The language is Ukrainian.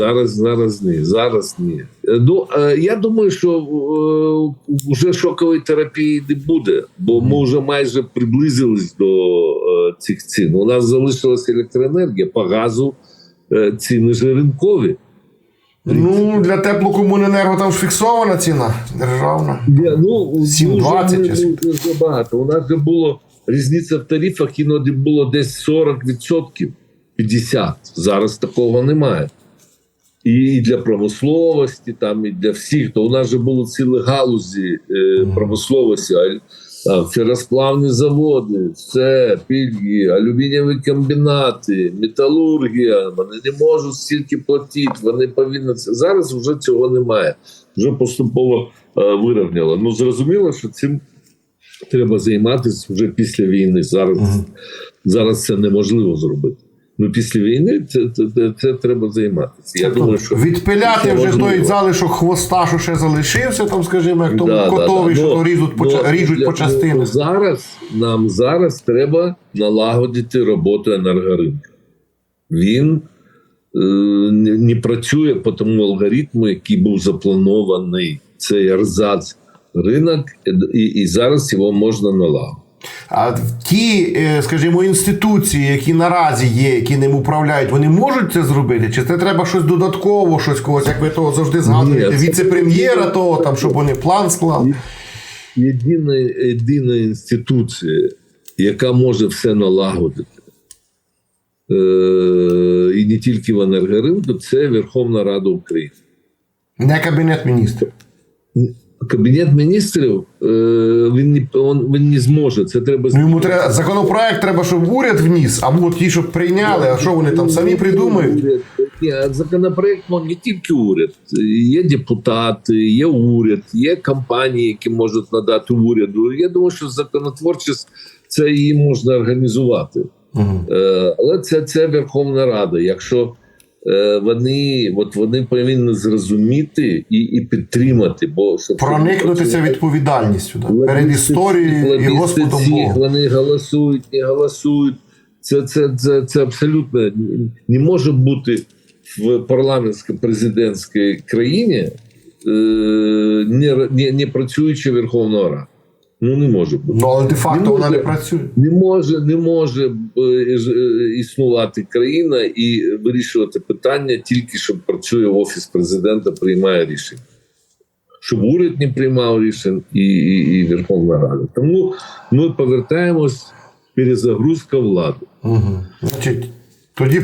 Зараз, зараз ні. Зараз ні. Е, Ну е, я думаю, що е, вже шокової терапії не буде, бо ми вже майже приблизились до цих цін. У нас залишилася електроенергія по газу. Ціни ж ринкові. Ну, для теплокомуненерго там ж фіксована ціна державна. Я, ну, 7,20 дуже, дуже, дуже багато. У нас же було різниця в тарифах, іноді було десь 40%, 50%. Зараз такого немає. І для промисловості, там, і для всіх. То у нас же були цілі галузі е, промисловості, а- а, феросплавні заводи, все, пільги, алюмінієві комбінати, металургія. Вони не можуть стільки платити, вони повинні це. Зараз вже цього немає. Вже поступово е, вирівняло. Ну зрозуміло, що цим треба займатися вже після війни. Зараз, зараз це неможливо зробити. Ну після війни це, це, це, це треба займатися. Я думаю, що Відпиляти вже той залишок хвоста, що ще залишився, там, скажімо, як тому Да, котові, да. що Ну, то ріжуть по, ну, ріжуть для- по частинах. Зараз нам зараз треба налагодити роботу енергоринку. Він е, не, не працює по тому алгоритму, який був запланований. Це ерзац ринок, і, і зараз його можна налагодити. А ті, е, скажімо, інституції, які наразі є, які ним управляють, вони можуть це зробити? Чи це треба щось додатково, щось когось, як ви того завжди згадуєте, віце-прем'єра того, там, щоб вони план склали? Єдина, єдина інституція, яка може все налагодити, е, і не тільки в енергоринку, це Верховна Рада України. Не кабінет міністрів. Кабінет міністрів е, він не он, він не зможе. Це треба Ну йому треба законопроект, треба, щоб уряд вніс, або ті, щоб прийняли, а що вони там самі придумають? Ні, законопроект ну, не тільки уряд. Є депутати, є уряд, є компанії, які можуть надати уряду. Я думаю, що законотворчість це її можна організувати. Е, але це, це Верховна Рада. Якщо вони, от вони повинні зрозуміти і, і підтримати, бо щоб Проникнутися відповідальністю да, перед історією і Господом Богом. Вони голосують, не голосують. Це, це, це, це абсолютно не може бути в парламентсько-президентській країні е, не, не, не працююча Верховна Рада. Ну не може бути. Ну, але де-факто Не вона не працює. Не може, не може е, е, існувати країна і вирішувати питання тільки щоб працює офіс президента, приймає рішення. Щоб уряд не приймав рішень і, і, і Верховна Рада. Тому ми повертаємось перезагрузка влади. Угу. Значить, тоді